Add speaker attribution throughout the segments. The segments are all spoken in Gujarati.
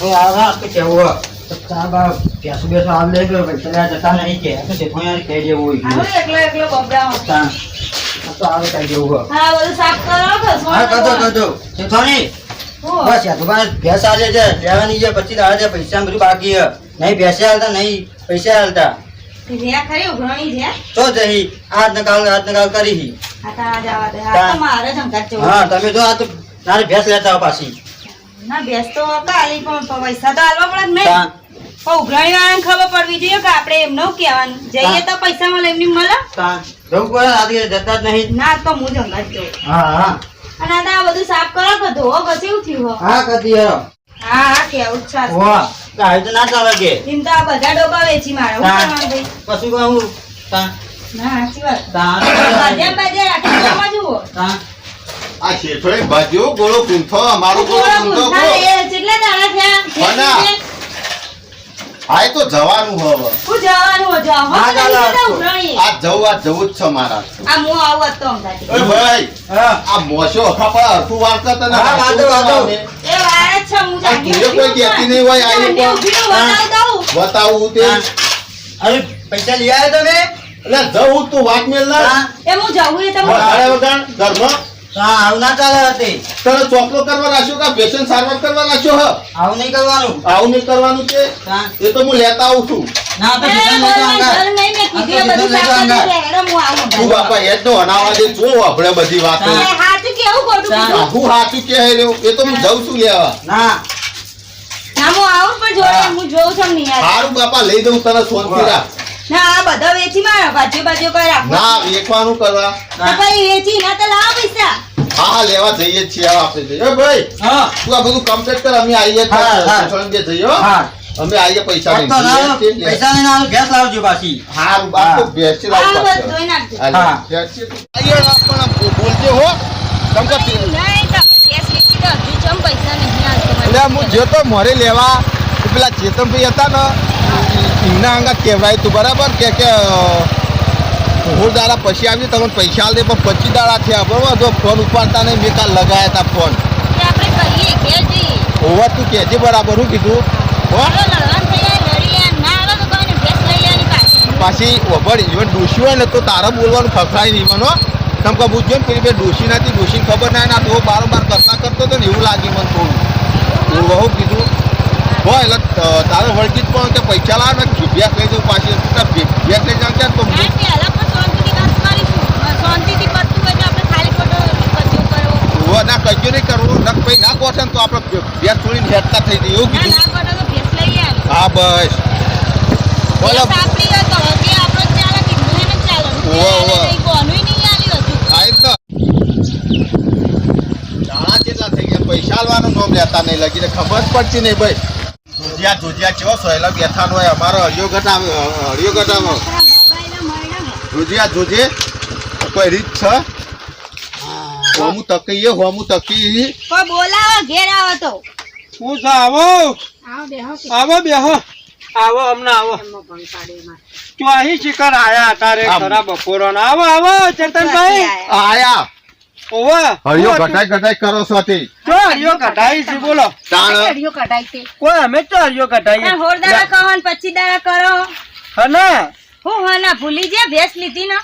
Speaker 1: તો કેવું હો. તો તારા બા ભેંસો બેસો આમ લઈ ગયો ભાઈ જતા નહીં કે તો કહી દેવું હોય
Speaker 2: આવો એકલો એકલો.
Speaker 1: તો આવે કઈ દેવું હો.
Speaker 2: બધું સાફ કરો,
Speaker 1: હા કરજો
Speaker 2: કરો.
Speaker 1: કરજો શેઠોણી, બસ યાર તમારે ભેંસ આલે છે લેવાની છે પછી દાડે છે પૈસા બધું બાકી છે નહીં ભેંસે હાલતા નહીં પૈસા હાલતા? તો જઈ આજ નકાલ આજ નકાલ કરી હી.
Speaker 2: તો
Speaker 1: તા.
Speaker 2: તો
Speaker 1: તમે જો આ તો તારે ભેંસ લેતા આવો પાછી
Speaker 2: ના, તો કાલી પણ પૈસા તો આલવા પડે ને. નહીં. ઉઘરાણી વાળાને ખબર પડવી જોઈએ કે આપણે એમને શું કહેવાનું. જઈએ તો પૈસા મળે એમની મળે.
Speaker 1: જવું પડે આજે જતા જ નહીં.
Speaker 2: ના તો હું જ જઉં.
Speaker 1: હા હા.
Speaker 2: અને આ બધું સાફ કરો કે ધોવો પછી થયું હો.
Speaker 1: હા કદી
Speaker 2: હા. હા કેવું છે?
Speaker 1: વાહ કાંઈ તો ના ચાલે કે.
Speaker 2: એમ તો આ બધા ડબ્બા વેચી મારે શું કરવાનું ભાઈ
Speaker 1: પછી કહું તાન
Speaker 2: ના સાચી વાત.
Speaker 1: તાન
Speaker 2: બાજ્યા બાજ્યા રાખી જમા જુઓ.
Speaker 1: તાન
Speaker 3: આ શેઠોએ ભાજ્યો ગોળો ગુંથો અમારો ગોળો
Speaker 2: થયા?
Speaker 3: હા તો જવાનું હવે.
Speaker 2: હું જવાનું હો, જાઓ.
Speaker 1: ના,
Speaker 2: હો,
Speaker 1: ના,
Speaker 2: નહીં
Speaker 1: ના.
Speaker 2: જતા ઉઘરાણીએ.
Speaker 3: આ જવું આ જવું જ છે મારા.
Speaker 2: આ હું આવું હોત તો
Speaker 3: ભાઈ આ મોશો અખા પર અડધું વાળતા તને
Speaker 1: હા, વાંધો, વાંધો.
Speaker 2: એ વાર છે, હું
Speaker 3: આ તું કોઈ કહેતી નહીં હોય,
Speaker 2: બતાવી.
Speaker 3: બતાવું તે.
Speaker 1: અરે પૈસા લઈ આવ્યા તમે
Speaker 3: એટલે જવું તું વાત મેલ ના
Speaker 2: એ હું એ
Speaker 1: આવું ના ચાલે હતી.
Speaker 3: તને ચોપલો કરવા રાખ્યો કે પેશન્ટ સારવાર કરવા રાખ્યો હ?
Speaker 1: આવું નહીં કરવાનું.
Speaker 3: આવું નહીં કરવાનું છે? એ તો હું લેતા આવું છું.
Speaker 1: ના તો
Speaker 2: એ
Speaker 1: લેતો
Speaker 2: ઘર
Speaker 1: અંગાર.
Speaker 2: નહીં, મેં કીધું એ
Speaker 1: આ તો
Speaker 2: બધું
Speaker 1: ભીષણ
Speaker 2: સાફ
Speaker 1: લેતો
Speaker 2: કરી
Speaker 1: અંગાર.
Speaker 2: દે. હેડો, હું આવું
Speaker 3: તું બાપા એ તો અનાવા દે જો આપણે બધી વાતો
Speaker 2: હાચું કેવું ખોટું
Speaker 3: હું સાચું કે એ તો હું જઉં છું લેવા.
Speaker 1: ના.
Speaker 2: ના, હું આવું પણ જોડે,
Speaker 1: હું.
Speaker 2: જોઉં છું નહીં.
Speaker 3: સારું બાપા લઈ દઉં તને સોનથી રાખ.
Speaker 2: ના, આ બધા વેચી મારો બાજુ બાજુ કોઈ રાખો
Speaker 3: ના વેચવાનું કરવા.
Speaker 2: તો પછી વેચી ના તો લાવો પૈસા.
Speaker 3: હા હા લેવા જઈએ છીએ આપણે જઈએ ભાઈ
Speaker 1: હા.
Speaker 3: તું આ બધું કમ્પ્લીટ કર અમે આવીએ જ
Speaker 1: હા, હા.
Speaker 3: શેઠોણી બે જઈએ હા. અમે આવીએ પૈસા
Speaker 1: આ ના પૈસા નહીં ના લો, લાવજો પાછી.
Speaker 3: હારું બાપ તો બેસી
Speaker 2: આ
Speaker 3: લાવ
Speaker 2: બધું નાખજો
Speaker 1: હા.
Speaker 3: આવીએ ના પણ બોલજે હો. કેમ કે
Speaker 2: નહીં, તમે ગેસ વેચી દો. હજુ ચમ પૈસા નહીં આલતો
Speaker 3: એટલે હું જે મોરે લેવા પેલા ચેતનભાઈ હતા ને એમના અંગા કહેવાય તું બરાબર? કે કે હું દાડા પછી આવી તમને પૈસા આપે દે પણ પચીસ દાડા થયા બરોબર? જો ફોન ઉપાડતા નહીં મેં કાલ લગાયા હતા ફોન.
Speaker 2: તે.
Speaker 3: ઓવર તું કહેજે બરાબર હું કીધું?
Speaker 2: તો પાછી.
Speaker 3: ઓભળ ઇવન ડોશી હોય ને તો તારા બોલવાનું ફફડાય નહીં મને કેમ કે પૂછજો ને પેલી બે ડોશી નથી ડોશીને ખબર ના તો બારોબાર કરતા કરતો હતો ને એવું લાગ્યું મને થોડું. એવું? કીધું. હોય એટલે તારે વળગી પણ કે પૈસા લાવ ને ભેસ લઈ દઉં પાછી. ભેસ લઈ જાવ ક્યાં તો
Speaker 2: ના,
Speaker 3: હું-. હું કજ્યો નહીં કરવું. નક ના કહો તો આપણે ભેંસ છોડીને હેઠતા થઈ જઈએ એવું કીધું. હા બસ. બોલો. પૈસા આલવાનું નામ લેતા નહીં લગી ખબર પડતી નહીં ભાઈ. જોજિયા જોજિયા કેવો સોયલા બેઠાનો હોય અમારો હળિયો ઘટાવો
Speaker 2: મોબાઈલના મરણામાં.
Speaker 3: જોજિયા જોજે. કોઈ રીત છે? હોમું તકીએ હોમું તકી
Speaker 2: કોઈ બોલાવો ઘેર આવો તો.
Speaker 4: હું છે આવો? આવો બેહો આવો હમણાં આવો તો અહીં શિકાર આયા તારે. ખરા બપોરો આવો આવો ચેતનભાઈ.
Speaker 3: આયા.
Speaker 4: ઓવે
Speaker 3: હરિયો ઘટાઈ ઘટાઈ કરો છો તે.
Speaker 4: જો હરિયો કઢાઈ છે બોલો.
Speaker 3: તાણ.
Speaker 4: કોઈ અમે તો હરિયો કઢાઈ
Speaker 2: હોર દાડા કહો ને પચી દાડા કરો.
Speaker 4: હને?
Speaker 2: હું હના ભૂલી ગયા ભેંસ લીધી ને.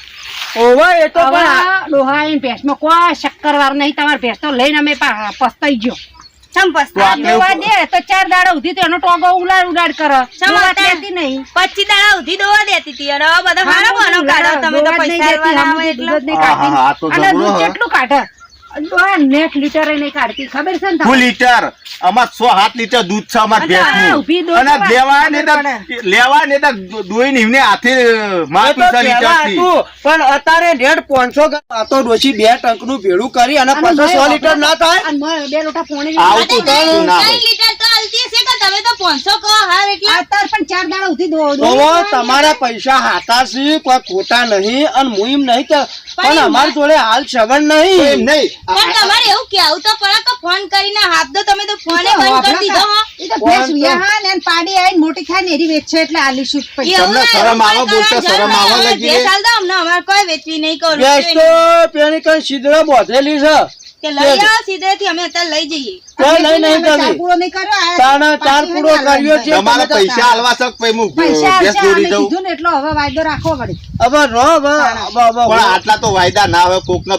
Speaker 4: ઓવે એ તો પણ
Speaker 5: ભેંસમાં કોઈ શક્કરવાર નહીં. તમારે ભેંસ તો લઈને અમે પા- પસ્તાઈ ગયો. દે તો ચાર દાડા ઉધી તો એનો ટોગો ઉલાડ ઉલાડ કરે. દેતી નહીં.
Speaker 2: પચી દાડા ઉધી દોવા દેતી હતી અને બધા હારા કાઢો તમે તો પૈસા.
Speaker 5: કેટલું કાઢે. ડોહા નેટ લીટર નહીં કાઢતી ખબર છે ને
Speaker 3: ટુ લીટર અમાર સો સાત લીટર દૂધ છે અમાર ભેંસનું.
Speaker 5: વાર
Speaker 3: ને તો- લેવાય ને એમને હાથે લીટરથી.
Speaker 4: હતું પણ અત્યારે રેટ પાંચસો તો ડોશી બે ટંકનું ભેળું કરી અને
Speaker 5: અને
Speaker 4: સો લીટર ના થાય?
Speaker 5: બે લોટા પોણી
Speaker 3: આવું તો ના
Speaker 2: લીટર તો તમે તો 500 કહો હાર એટલે.
Speaker 5: અત્યારે પણ ચાર દાડા ઉધી દો
Speaker 4: તો તમારા પૈસા હાતા છે કોઈ ખોટા નહીં અને મુહિમ નહીં કે પણ અમાર જોડે હાલ સગન નહીં.
Speaker 3: નહીં.
Speaker 2: પણ તમારે એવું કેવું તો પડે કે ફોન કરીને હાથ દો તમે તો ફોને બંધ કરી દીધો હો.
Speaker 5: એ તો ભેંસ વિયાહા ને પાડી આઈ મોટી ખાઈ ને એરી વેચશે એટલે આલીશું
Speaker 3: તમને શરમ આવો બોલતા શરમ આવો લાગી
Speaker 2: ભેંસ
Speaker 3: રે?
Speaker 2: દો અમને અમારે કોઈ વેચવી નહીં કરું
Speaker 4: તો પેલી કઈ સીધડા બોધેલી છે.
Speaker 2: કે લઈ આવો સીધેથી અમે અત્યારે લઈ જઈએ.
Speaker 4: કોઈ લઈ નહીં
Speaker 5: ચાર પૂરો નહીં કર્યો,
Speaker 4: તાણા ચાર પૂરો કર્યો છે
Speaker 3: તમારે પૈસા આલવા શક પછી હું
Speaker 5: પૈસા
Speaker 3: દોરી દઉં
Speaker 5: કીધું ને એટલો હવે વાયદો રાખવો વળી.
Speaker 4: હવે રો હવે હવે- હવે-
Speaker 3: પણ આટલા તો વાયદા ના હોય કોક ને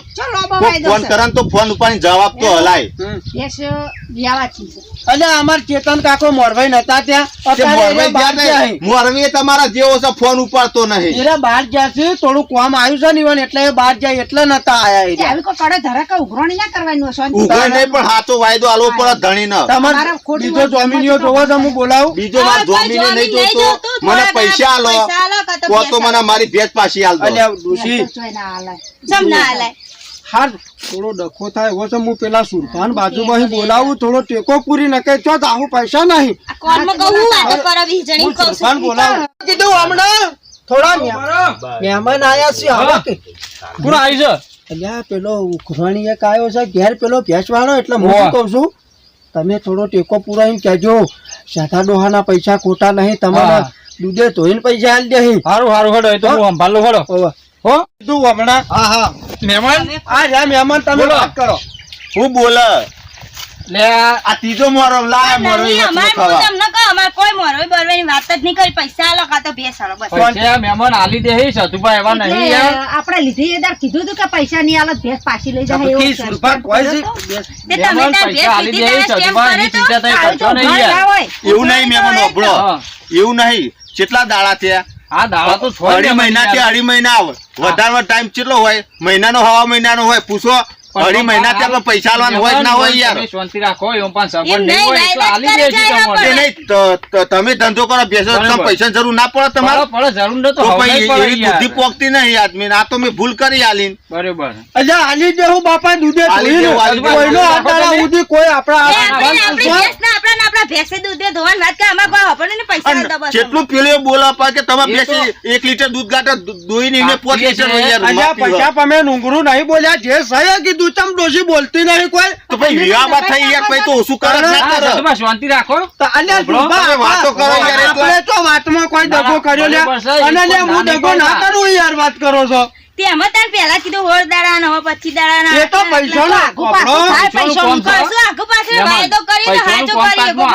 Speaker 3: ફોન
Speaker 5: છે.
Speaker 3: કરે તો ફોન ઉપાડીને જવાબ તો હલાય.
Speaker 5: વ્યાવાથી
Speaker 4: અને અમાર ચેતન કાકો મોરભાઈ નતા ત્યાં.
Speaker 3: મોરબી તમારા જેવો છે ફોન ઉપાડતો નહીં
Speaker 4: એટલે બહાર ગયા છે થોડું કામ આવ્યું છે ને એટલે બહાર જાય એટલે નતા આયા.
Speaker 5: આવી કોઈ કડે ધરાકે ઉઘરાણી ના કરવાની.
Speaker 3: ઉઘાય નહીં પણ હાથો વાયદો ધણી ન.
Speaker 4: તમારે બીજો જોમીનીઓ જોવો તો હું બોલાવું.
Speaker 3: બીજો માર
Speaker 2: હા,
Speaker 3: જોમીને નહીં જોતો. મને પૈસા આલો.
Speaker 2: આલો કાં તો
Speaker 3: મને મારી ભેંસ પાછી આલ દો.
Speaker 4: અલ્યા ડોશી.
Speaker 5: જમ ના
Speaker 2: ના હાલે
Speaker 4: હાર થોડો ડખો થાય એવો છે હું પેલા સુરપાન બાજુમાં બોલાવું થોડો ટેકો પૂરી નકે ચો આવું પૈસા નહીં.
Speaker 2: કહું? કહું
Speaker 4: સુરપાન બોલાવું. કીધું હમણાં? થોડા મહેમાન- મહેમાન આયા છે
Speaker 6: પૂરા આવી છે?
Speaker 4: અલ્યા પેલો ઉખરાણી એક આવ્યો છે ઘેર પેલો ભેંસવાળો એટલે હું શું કહું છું? તમે થોડો ટેકો પુરાઈને કહેજો. સાધા ડોહાના પૈસા ખોટા નહીં તમારા. દૂધે ધોઈને પૈસા આલી દે સારું
Speaker 6: સારું હારું હેડો એ તો હું? સંભાળું હેડો.
Speaker 4: હો તું હમણાં.
Speaker 3: હા હા.
Speaker 6: મહેમાન
Speaker 4: આ રહ્યા મહેમાન તમે. વાત કરો.
Speaker 3: હું બોલે.
Speaker 6: લે આ
Speaker 3: ત્રીજો મોરો લાય મોરો
Speaker 2: અમારે. હું તમને કહું, અમારે કોઈ મોરો બરવાની વાત જ નહીં કરી પૈસા આલો કા તો ભેંસ આલો બસ.
Speaker 6: પૈસા મહેમાન આલી દે હે સતુભાઈ એવા નહીં
Speaker 5: આપણે લીધી એ દાડ કીધું તું કે પૈસા ની આલે ભેસ પાછી લઈ જાય એવું
Speaker 4: કી
Speaker 5: છે.
Speaker 4: સુરપાન કોઈ છે?
Speaker 2: તે તમે તાર
Speaker 6: પૈસા આલી દે
Speaker 2: તારા
Speaker 6: સતુભાઈ
Speaker 2: સ્ટેમ્પ
Speaker 6: ચિંતા
Speaker 2: થઈ
Speaker 6: કરતો નહીં
Speaker 5: ના.
Speaker 3: એવું નહીં મહેમાન
Speaker 6: ઓબળો
Speaker 3: એવું નહીં. કેટલા દાડા થયા?
Speaker 6: આ દાડા તો છોડ
Speaker 3: અઢી મહિના થી અઢી મહિના આવે. વધારે ટાઈમ કેટલો હોય? મહિનાનો હવા મહિનાનો હોય? પૂછો. અઢી મહિના ત્યાં પૈસા આલવાનું હોય ના હોય યાર?
Speaker 6: તમે શાંતિ રાખો એમ પણ નહીં હોય આલી દે તમને.
Speaker 3: ધંધો કરો બેસો
Speaker 6: બરાબર.
Speaker 3: જરૂર ના પડે તમારે?
Speaker 6: પડે જરૂર નતો
Speaker 3: તો એવી બુદ્ધિ પોકતી નહીં આદમી આ તો મેં ભૂલ કરી આલીન.
Speaker 6: બરોબર.
Speaker 4: આલી દેવું બાપા દૂધે. કોઈનો આટાળા કોઈ આપણા
Speaker 2: આપણે આપણી ભેંસે દૂધે ધોવાની વાત અમારે કોઈ પૈસા આલતા બસ
Speaker 3: જેટલું પેલું બોલ આપા કે તમે
Speaker 6: એ
Speaker 3: એક લીટર દૂધ ગાટા દોઈને એને પોત લીટર.
Speaker 4: પૈસા તમે નુંગરું નહીં બોલ્યા જે સહી કીધું તમ ડોશી બોલતી નહીં કોઈ?
Speaker 3: તો ભાઈ વિવાહ થઈ યાર ભાઈ તો ઓછું કરે? કે ના કરે.
Speaker 6: સતુભાઈ શાંતિ રાખો.
Speaker 4: તો અલ્યા
Speaker 6: બરો,
Speaker 3: વાતો કરો યાર
Speaker 4: આપણે તો વાતમાં કોઈ દગો કર્યો
Speaker 6: લે
Speaker 4: અને લે હું દગો ના કરું યાર વાત કરો
Speaker 2: તેમાં તાર કીધું દાડા ને દાડા ના
Speaker 4: એ તો.
Speaker 2: કરશું આખું પાછળ વાયદો કરીને
Speaker 6: તો.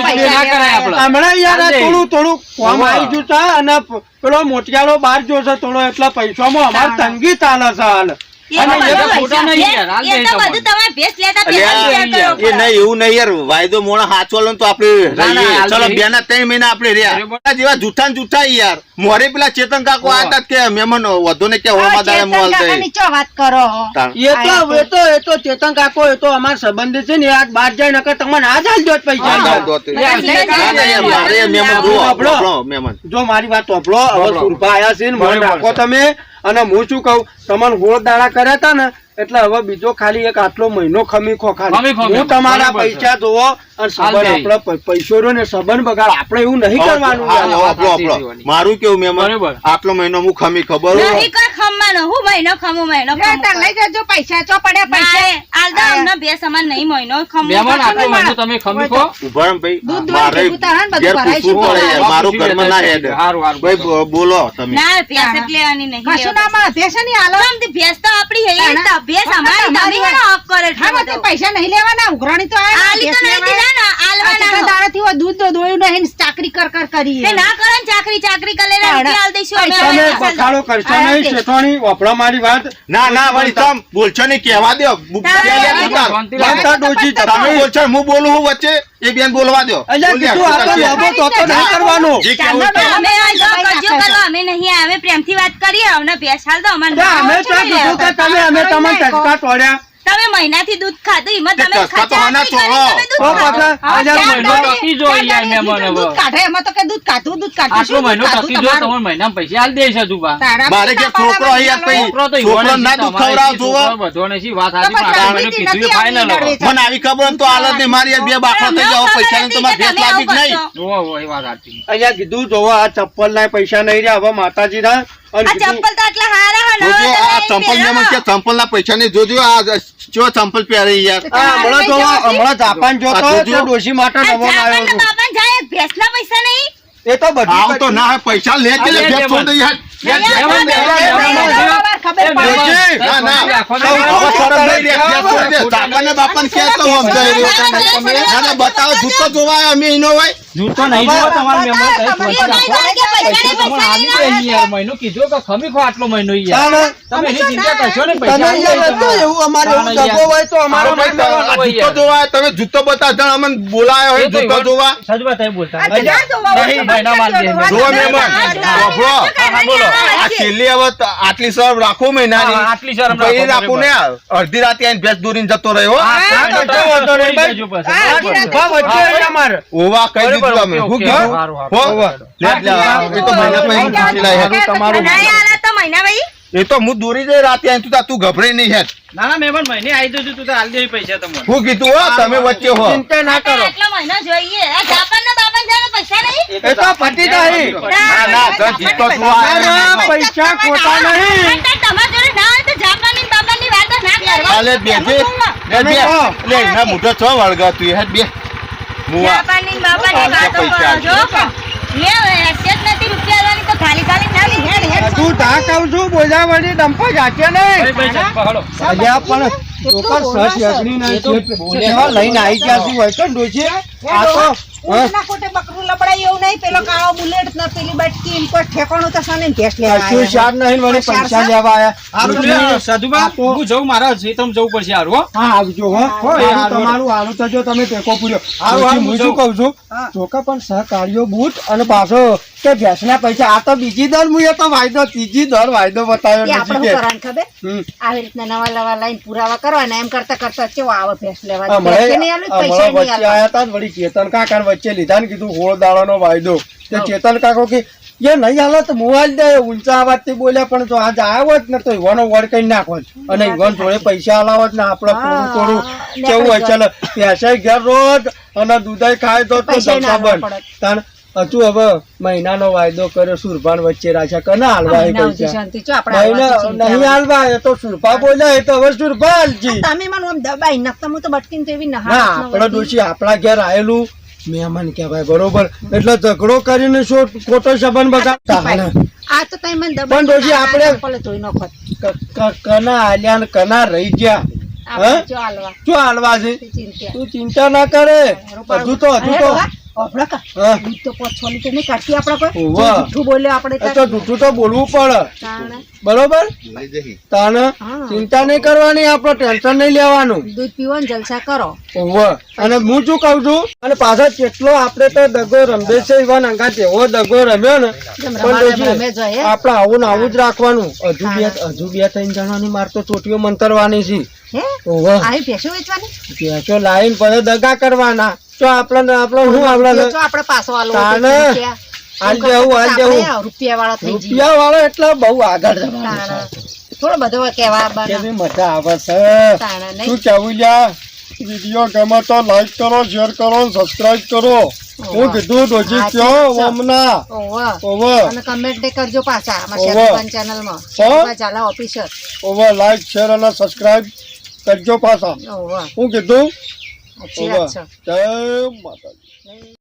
Speaker 4: હમણાં યાર થોડું થોડું કોમ આવી ગયું છે અને પેલો મોટિયાળો બાર જોશે થોડો એટલા પૈસામાં અમારે તંગી ચાલે છે હાલ.
Speaker 3: વાયદો મોણા હાચો લે તો ચલો બે ના ત્રણ મહિના રહ્યા. જેવા જૂઠા ને જૂઠા યાર. મોરે પેલા ચેતન કાકો. આતા કે મહેમાન વધુ ને કે
Speaker 5: હવે
Speaker 3: હોળમાં દાડે મોલ દે
Speaker 5: વાત કરો
Speaker 4: એ તો એ તો એ તો ચેતન કાકો એ તો અમાર સંબંધી છે ને આજ બહાર જાય નકર તમને આ દો જ પૈસા.
Speaker 3: દો મહેમાન
Speaker 4: જો મારી વાત સાંભળો હવે સુરભા આયા છે ને મન રાખો તમે. અને હું શું કહું? તમને હોળ દાડા કર્યા હતા ને એટલે હવે બીજો ખાલી એક આટલો મહિનો ખમી ખો ખાલી. હું તમારા પૈસા જોવો અને સંબંધ
Speaker 6: દે.
Speaker 4: પૈસો રહ્યો ને સંબંધ બગાડ. આપણે એવું નહીં કરવાનું
Speaker 3: મારું કેવું મહેમાન? આટલો મહિનો હું ખમી ખબર
Speaker 2: હું મહિનો ખમું મહિનો
Speaker 5: લઈ જજો પૈસા ચો પડ્યા પૈસા.
Speaker 2: આલદા અમને ભેંસ અમારે નહીં મહિનો ખમું.
Speaker 6: મહેમાન આટલો મહિનો તમે ખમી ખો.
Speaker 3: ઊભા ભાઈ. મારે ઘેર પૂછવું પડે મારું ઘરમાં ના હેડ. ભાઈ બોલો. તમે.
Speaker 2: ના ભેંસ લેવાની નહીં
Speaker 5: કશું ના મળે પૈસા નહીં આલો
Speaker 2: ભેંસ તો આપણી હે એ તો ભેંસ
Speaker 5: હા,
Speaker 2: અમારી
Speaker 5: તમારી
Speaker 2: તમે
Speaker 5: વાત.
Speaker 2: એનો હક કરે
Speaker 5: હા, તે પૈસા નહીં લેવાના ઉઘરાણી તો આ
Speaker 2: આલી તો નહીં દીધા ને આલવાના
Speaker 5: દાડાથી હોય દૂધ દોયું નહીં ચાકરી કર કર કરી
Speaker 2: તે ના કરે ચાકરી ચાકરી કરે. રૂપિયા આલ દઈશું અમે
Speaker 5: પૈસા
Speaker 4: તમે બખાડો કરશો નહીં
Speaker 5: તે.
Speaker 4: શેઠવાણી મારી વાત
Speaker 3: ના ના વળી તમ બોલશો નહીં કહેવા દો તમે બોલશો હું બોલું હું વચ્ચે એ બેન બોલવા દો
Speaker 4: અલ્યા કીધું આ તો
Speaker 3: શું
Speaker 4: લાભો
Speaker 3: કરશે?
Speaker 4: તો તો નહીં કરવાનું
Speaker 3: જે કહેવું
Speaker 2: અમે
Speaker 3: તે.
Speaker 2: આ જો કરજો અમે નહીં આયા. પ્રેમથી વાત કરીએ અમને બેસાડ હાલ દો અમને
Speaker 4: અમે
Speaker 2: તો
Speaker 4: કીધું કે તમે અમે તમને ટચકા તોડ્યા
Speaker 2: તમે મહિનાથી દૂધ ખાધું એમાં તમે દૂધ
Speaker 5: કાઢે એમાં તો કે દૂધ કાઢું દૂધ કાઢું.
Speaker 6: આટલો મહિનો ટકી જો
Speaker 5: તમારું?
Speaker 6: મહિનામાં પૈસા આલ દે છે તું
Speaker 3: મારે કે છોકરો અહીંયા પઈ
Speaker 6: છોકરો તો
Speaker 3: છોકરો
Speaker 6: ઈવોને
Speaker 3: ના
Speaker 6: દૂધ
Speaker 3: ખવડાવ જોવો.
Speaker 6: બધોને શી વાત પણ
Speaker 5: આવી રીતે
Speaker 6: કીધું
Speaker 5: નથી
Speaker 6: ફાઇનલ
Speaker 3: મને આવી ખબર તો હાલત નહીં મારી બે બાકડા થઈ જાવ પૈસા ને તમારે ભેંસ લાગી નહીં.
Speaker 6: ઓ ઓહો, એ વાત સાચી.
Speaker 4: અહીંયા કીધું જોવો આ ચપ્પલ ના પૈસા નહીં રહ્યા હવે માતાજી ના
Speaker 2: આ
Speaker 4: કીધું
Speaker 2: તો આટલા હારા
Speaker 3: જોજો આ ચંપલ ને કે ચંપલ ના પૈસા જોજો આ જો ચંપલ પહેરે યાર.
Speaker 4: આ હમણાં જો હમણાં જાપાન
Speaker 3: જોજો.
Speaker 4: તો ડોશી માટે નવો આવ્યો છું.
Speaker 2: બાપાને જાય ભેંસના પૈસા નહીં?
Speaker 4: એ તો બધું
Speaker 3: આવ તો ના હોય પૈસા લે કે લે ભેંસ છોડ દે યાર. યાર,
Speaker 2: તો!
Speaker 3: ના તો સમજાય ના ના બતાવો જૂતો જોવાય અમે એનો હોય.
Speaker 6: જૂઠો નહીં જોવો તમારે મેમ્બર
Speaker 2: થઈ
Speaker 6: પૈસા યાર. મહિનો કીધો કે ખમી ખો આટલો મહિનો યાર. તમે એની ચિંતા કરશો ને પૈસા
Speaker 4: યાર
Speaker 6: દે
Speaker 4: એવું અમારે એવું દગો હોય તો અમારો
Speaker 6: તાણે
Speaker 4: મહિનો
Speaker 6: ભાઈ,
Speaker 3: આ જૂતો જોવાય તમે જૂતો બતા જણ અમને બોલાયો હોય જૂતો જોવા.
Speaker 6: સજવા તમે બોલતા
Speaker 5: આ જા તો વાવ
Speaker 6: નહીં, મહિના માલ દે.
Speaker 3: જો.
Speaker 6: હા, બોલો.
Speaker 3: આ છેલ્લી હવે આટલી શરમ રાખો મહિનાની.
Speaker 6: આટલી શરમ
Speaker 3: પછી
Speaker 6: રાખો,
Speaker 3: રાખું ને અડધી રાતે આઈને ભેંસ દોરીને જતો રહ્યો. ઓવા કહી લે, લે, એ તો મહિના પછી પૂછી લાય હેડ.
Speaker 2: તમારું નહીં આલે તો મહિના ભાઈ?
Speaker 3: એ તો હું દોરી જઈ રાતે તું તા- તું ગભરાઈ નહીં હેડ.
Speaker 6: ના ના મેમન મહિને આવી જજો તું હાલ દેવી પૈસા તમને.
Speaker 3: હું કીધું હો તમે વચ્ચે હો.
Speaker 4: ચિંતા ના કરો.
Speaker 2: આટલો મહિનો જોઈએ. આ જાપાન નો બાપન છે પૈસા નહીં?
Speaker 4: એ તો પટી જાય
Speaker 3: ના ના તો જીતો છું આ
Speaker 4: પૈસા ખોટા નહીં.
Speaker 2: તમારા જોડે ના હોય તો ની બાપનની વાત ના કરવા
Speaker 3: ચાલે બેજે બે. લે ના મોઢો છો વળગા તું. હે બે.
Speaker 2: બાપાની
Speaker 3: આ
Speaker 2: વાતો કરો છો લે હેસિયત નથી રૂપિયા વાળી તો ખાલી ખાલી ખાલી હેડ હેડ.
Speaker 4: તું તા કહું છું બોલ્યા વળી ડંપા નહીં. અલ્યા પણ લોકો. એવા લઈને આવી ગયા છું હોય તો ડોશી આ તો હા.
Speaker 5: કોટે બકરું લબડાય એવું નહીં. પેલો કાળો બુલેટ ને પેલી બટકી એમ કોઈ ઠેકાણું તો સાને ભેંસ લેવા.
Speaker 4: શાર નહીં પૈસા લેવા આયા હારું
Speaker 6: સાધુબા હું જઉં મારા ક્ષેત્રમાં જવું પડશે હારું હા.
Speaker 4: આવજો હો.
Speaker 6: હો, એ
Speaker 4: હારું
Speaker 6: હારું.
Speaker 4: તમારું હારું થજો તમે ટેકો પૂર્યો.
Speaker 6: હારું, હારું,
Speaker 4: હું
Speaker 6: હું
Speaker 4: શું કહું છું? ચોકા પણ સહકાર્યો બૂટ અને પાછો કે ભેંસના પૈસા આ તો બીજી દર મુએ તો વાયદો ત્રીજી દર વાયદો બતાવ્યો
Speaker 5: આપણે
Speaker 4: નથી
Speaker 5: શું
Speaker 4: કે
Speaker 5: કરવાનું ખબર? આવી રીતના નવા નવા લાઈન પુરાવા કરવા એમ કરતા કરતા કેવો આવે ભેંસ લેવા
Speaker 4: હમણાં-
Speaker 5: નહીં આલું, પૈસા નહીં
Speaker 4: વચ્ચે આયા તા વળી ચેતન કાકા વચ્ચે લીધા ને કીધું હોળ દાડાનો વાયદો. તે ચેતન કાકો કે એ નહીં હાલે તો મોબાઈલ દે ઊંચા અવાજથી બોલ્યા પણ જો આજ આવ્યો જ ને તો ઈવાનો વડ કઈ નાખો અને ઈવાન જોડે પૈસા હલાવો જ ને આપણે
Speaker 5: પૂરું
Speaker 4: થોડું કેવું હોય ચાલો પૈસા ઘેર રોજ અને દૂધાઈ ખાય તો તો
Speaker 5: પૈસાય ના
Speaker 4: જલસા
Speaker 5: આલવા
Speaker 4: બંધ તાણ હજુ હવે મહિનાનો વાયદો કર્યો સુરભાન વચ્ચે રાખ્યા કના હાલવા એ પૈસા? નહીં હાલવા એ તો સુરભા બોલ્યા એ તો હવે સુરભા હાલજી
Speaker 5: તમે મને દબાઈ નાખતા હું તો બટકીને તો એવી
Speaker 4: ના આપણા. ડોશી આપણા ઘેર આયેલું મહેમાન કહેવાય બરોબર? એટલે ઝઘડો કરીને શું ખોટો સંબંધ બગાડતા?
Speaker 5: આ તો તઈ મને
Speaker 4: પણ ડોશી આપણે-
Speaker 5: ધોઈ નાખો.
Speaker 4: કના આલ્યા ને કના રહી ગયા. હા?
Speaker 5: જો હાલવા,
Speaker 4: શું હાલવા છે?
Speaker 5: તું ચિંતા
Speaker 4: ના કરે. હજુ તો હજુ
Speaker 5: અરે
Speaker 4: તો બરોબર? ચિંતા નહીં કરવાની આપડે ટેન્શન નહીં લેવાનું.
Speaker 5: દૂધ પીવાનું જલસા કરો.
Speaker 4: અને હું શું કઉ છું? અને પાછા કેટલો આપડે તો દગો રમે છે એવો દગો રમ્યો ને. આપણે આવું ને આવું જ રાખવાનું. હજુ બે હજુ બે ત્રણ જણાની માર તો ચોટીઓ મંતરવાની છે.
Speaker 5: હે?
Speaker 4: ઓવે.
Speaker 5: આવી વેચવાની?
Speaker 4: ભેંસો લાઈન પછી દગા કરવાના. તો આપણે આપણો હું આપણે
Speaker 5: વેચો આપણે પાછો આલો
Speaker 4: તાને આલ જેવું, આલ જેવું.
Speaker 5: રૂપિયા વાળા થઈ જઈએ
Speaker 4: રૂપિયા વાળો એટલે બહુ આગળ જવાનું
Speaker 5: છે. થોડો બધો કહેવા
Speaker 4: છે કે મજા આવે છે. શું કેવું લ્યા વિડિયો ગમે તો લાઈક કરો શેર કરો સબસ્ક્રાઇબ કરો. હું કીધું
Speaker 5: દોજી
Speaker 4: કયો
Speaker 5: છે.
Speaker 4: ઓમના.
Speaker 5: ઓવા. અને કમેન્ટ કરજો પાછા. અમારા
Speaker 4: ચેનલમાં?
Speaker 5: ચાલા ઓફિસર
Speaker 4: ઓવો લાઈક શેર અને સબસ્ક્રાઇબ કરજો પાછા. હું કીધું?
Speaker 5: સાચી વાત છે
Speaker 4: જય માતાજી.